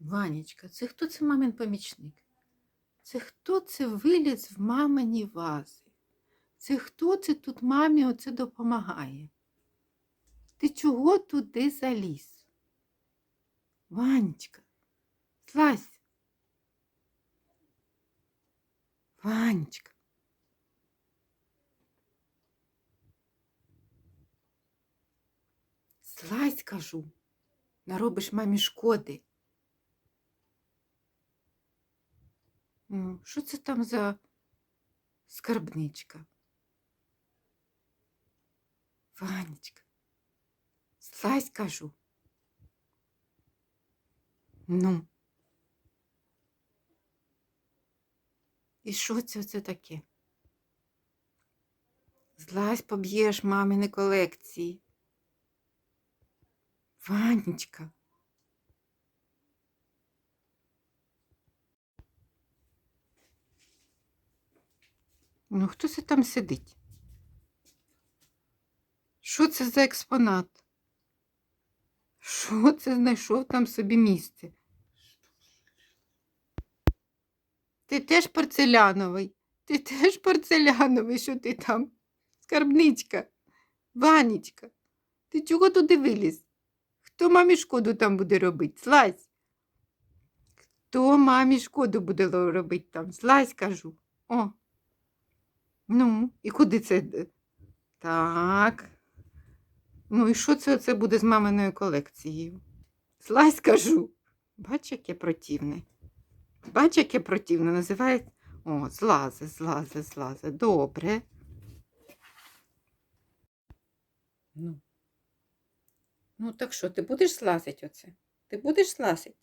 Ванечка, це хто це мамин помічник? Це хто це виліз в мамині вази? Це хто це тут мамі оце допомагає? Ти чого туди заліз? Ванечка, злазь. Ванечка. Злазь, кажу, наробиш мамі шкоди. Що це там за скарбничка? Ванечка, злазь, кажу. Ну. І що це оце таке? Злазь поб'єш мамини колекції. Ванечка. Ну, хто це там сидить? Що це за експонат? Що це знайшов там собі місце? Ти теж порцеляновий. Ти теж порцеляновий, що ти там? Скарбничка, Ванечка, ти чого туди виліз? Хто мамі шкоду там буде робити? Злазь. Хто мамі шкоду буде робити там? Злазь, кажу. О. Ну, і куди це? Так. Ну, і що це оце буде з маминою колекцією? Злазь, кажу. Бач, яке противне. Бач, яке противне. Називає. О, злазе, злазе, злазе. Добре. Ну. Ну, так що, ти будеш злазити оце? Ти будеш злазити?